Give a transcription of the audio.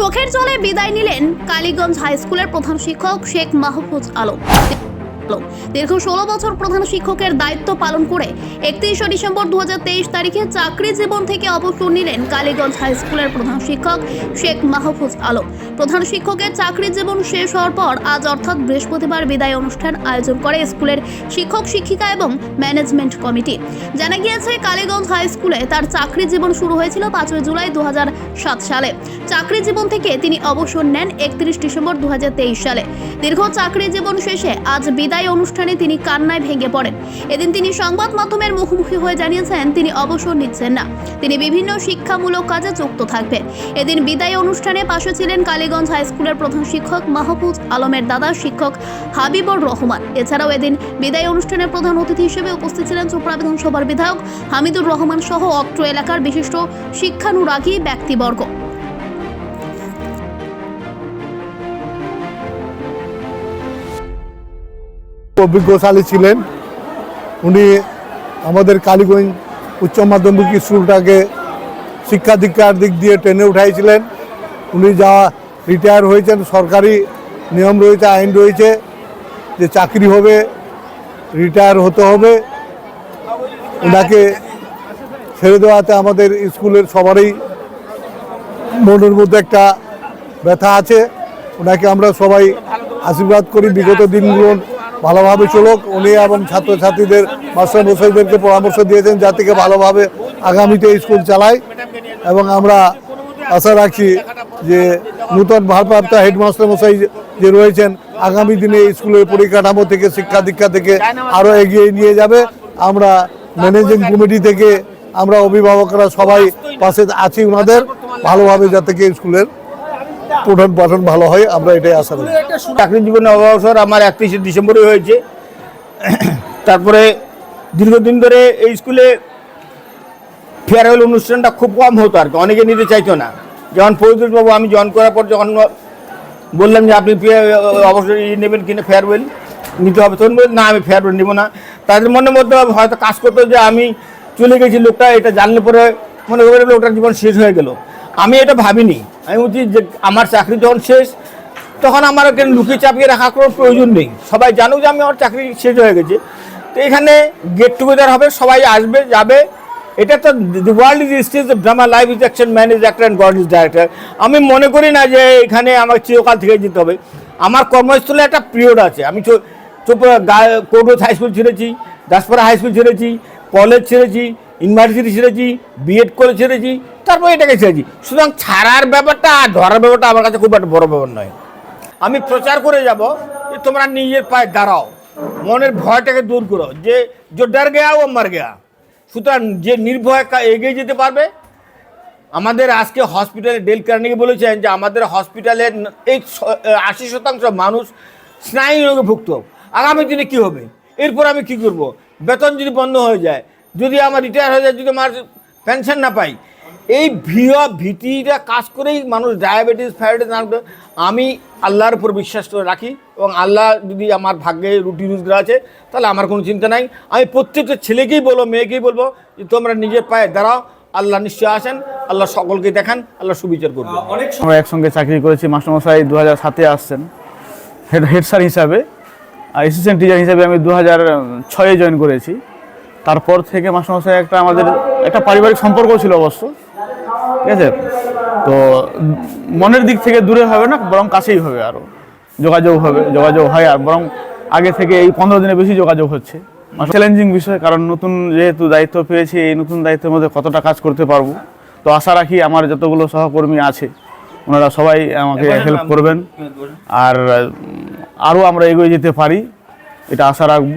চোখের জলে বিদায় নিলেন কালীগঞ্জ হাই স্কুলের প্রধান শিক্ষক শেখ মাহফুজ আলম। আলম। দীর্ঘ ষোলো বছর প্রধান শিক্ষকের দায়িত্ব পালন করে একত্রিশে ডিসেম্বর দু তারিখে চাকরি জীবন থেকে অবসর নিলেন কালীগঞ্জ হাই স্কুলের প্রধান শিক্ষক শেখ মাহফুজ আলম। প্রধান শিক্ষকের চাকরি জীবন শেষ হওয়ার পর আজ অর্থাৎ বৃহস্পতিবার বিদায় অনুষ্ঠান আয়োজন করে স্কুলের শিক্ষক, শিক্ষিকা এবং ম্যানেজমেন্ট কমিটি। জানা গিয়েছে, কালীগঞ্জ হাই স্কুলে তার চাকরি জীবন শুরু হয়েছিল পাঁচই জুলাই দু হাজার সাত সালে। চাকরি জীবন থেকে তিনি অবসর নেন একত্রিশ ডিসেম্বর দুই হাজার তেইশ সালে। দীর্ঘ চাকরি জীবন শেষে আজ বিদায় অনুষ্ঠানে তিনি কান্নায় ভেঙে পড়েন। এদিন তিনি সংবাদ মাধ্যমের মুখোমুখি হয়ে জানিয়েছেন, তিনি অবসর নিচ্ছেন না। তিনি বিভিন্ন শিক্ষামূলক কাজে যুক্ত থাকবেন। এদিন বিদায় অনুষ্ঠানে পাশে ছিলেন কালীগঞ্জ হাই স্কুলের প্রধান শিক্ষক মাহফুজ আলমের দাদা শিক্ষক হাবিবুর রহমান। এছাড়াও এদিন বিদায় অনুষ্ঠানে প্রধান অতিথি হিসেবে উপস্থিত ছিলেন চোপড়া বিধানসভার বিধায়ক হামিদুর রহমান সহ অত্র এলাকার বিশিষ্ট শিক্ষানুরাগী ব্যক্তিবর্গ। অভিজ্ঞশালী ছিলেন। উনি আমাদের কালীগঞ্জ উচ্চ মাধ্যমিক স্কুলটাকে শিক্ষা দীক্ষার দিক দিয়ে টেনে উঠাইছিলেন। উনি যা রিটায়ার হয়েছেন, সরকারি নিয়ম রয়েছে, আইন রয়েছে যে চাকরি হবে, রিটায়ার হতে হবে। ওনাকে ছেড়ে দেওয়াতে আমাদের স্কুলের সবারই মনের মধ্যে একটা ব্যথা আছে। ওনাকে আমরা সবাই আশীর্বাদ করি। বিগত দিনগুলো ভালোভাবে চলুক। উনি এবং ছাত্রছাত্রীদের মাস্টারমশাইদেরকে পরামর্শ দিয়েছেন যাতে করে ভালোভাবে আগামীতে স্কুল চালায় এবং আমরা আশা রাখছি যে নূতন ভারপ্রাপ্ত হেডমাস্টার মশাই যে রয়েছেন, আগামী দিনে স্কুলের পরিকাঠামো থেকে, শিক্ষা দীক্ষা থেকে আরও এগিয়ে নিয়ে যাবে। আমরা ম্যানেজিং কমিটি থেকে আমরা অভিভাবকরা সবাই পাশে আছি ওনাদের, ভালোভাবে যাতে স্কুলের পঠন পাঠন ভালো হয়, আমরা এটাই আশা করি। চাকরি জীবনে অবসর আমার একত্রিশে ডিসেম্বরে হয়েছে। তারপরে দীর্ঘদিন ধরে এই স্কুলে ফেয়ারওয়েল অনুষ্ঠানটা খুব কম হতো আর কি, অনেকে নিতে চাইতো না। যেমন ফরিদুল বাবু আমি জয়েন করার পর যখন বললাম যে আপনি অবসর নেবেন কিনা ফেয়ারওয়েল নিতে হবে, তখন বললেন না, আমি ফেয়ারওয়েল নেব না। তাদের মনের মধ্যে হয়তো কাজ করতো যে আমি চলে গেছি, লোকটা এটা জানলে পরে মনে করে লোকটার জীবন শেষ হয়ে গেল। আমি এটা ভাবিনি। আমি বলছি যে আমার চাকরি যখন শেষ, তখন আমার এখানে লুকিয়ে চাপিয়ে রাখার কোনো প্রয়োজন নেই। সবাই জানুক যে আমি আমার চাকরি শেষ হয়ে গেছে। তো এখানে গেট টুগেদার হবে, সবাই আসবে, যাবে। এটা তো the world is stage drama life is action man is actor and God is director আমি মনে করি না যে এখানে আমার চিরকাল থেকে যেতে হবে। আমার কর্মস্থলে একটা পিরিয়ড আছে। আমি কোর্ট হাই স্কুল ছেড়েছি, দাসপাড়া হাই স্কুল ছেড়েছি কলেজ ছেড়েছি ইউনিভার্সিটি ছেড়েছি বিএড করে ছেড়েছি, তারপর এটাকে ছেড়েছি। সুতরাং ছাড়ার ব্যাপারটা আর ধরার ব্যাপারটা আমার কাছে খুব একটা বড় ব্যাপার নয়। আমি প্রচার করে যাব যে তোমরা নিজের পায়ে দাঁড়াও, মনের ভয়টাকে দূর করো, যে যে ডর গেয়া ও মার গেয়া। সুতরাং যে নির্ভয় এগিয়ে যেতে পারবে, আমাদের আজকে হসপিটালে ডেল কার্নিকে বলেছেন যে আমাদের হসপিটালের এই আশি শতাংশ মানুষ স্নায়ু রোগে ভুক্ত। আগামী দিনে কি হবে? এরপর আমি কি করব? বেতন যদি বন্ধ হয়ে যায় যদি আমার রিটায়ার হয়ে যায় যদি আমার পেনশন না পাই। এই ভিয় ভীতিটা কাজ করেই মানুষ ডায়াবেটিস ফায়াবেটিস আমি আল্লাহর উপর বিশ্বাস করে রাখি এবং আল্লাহ যদি আমার ভাগ্যে রুটি রোজগার আছে তাহলে আমার কোনো চিন্তা নাই। আমি প্রত্যেকটা ছেলেকেই বলব মেয়েকেই বলব যে তোমরা নিজের পায়ে দাঁড়াও আল্লাহ নিশ্চয় আসেন আল্লাহ সকলকে দেখান আল্লাহ সুবিচার করবেন সময় একসঙ্গে চাকরি করেছি মাস্টারমশাই দু হাজার সাতে আসছেন হেড হেড স্যার হিসাবে। আর অ্যাসিস্ট্যান্ট টিচার হিসাবে আমি দু হাজার ছয়ে জয়েন করেছি। তারপর থেকে মাস্টারমশাই একটা আমাদের একটা পারিবারিক সম্পর্ক ছিল অবশ্য। ঠিক আছে? তো মনের দিক থেকে দূরে হবে না বরং কাছেই হবে আরও যোগাযোগ হবে যোগাযোগ হয় আর বরং আগে থেকে এই পনেরো দিনে বেশি যোগাযোগ হচ্ছে। চ্যালেঞ্জিং বিষয় কারণ নতুন যেহেতু দায়িত্ব পেয়েছি এই নতুন দায়িত্বের মধ্যে কতটা কাজ করতে পারব? তো আশা রাখি আমার যতগুলো সহকর্মী আছে ওনারা সবাই আমাকে হেল্প করবেন। আর আরও আমরা এগিয়ে যেতে পারি এটা আশা রাখব।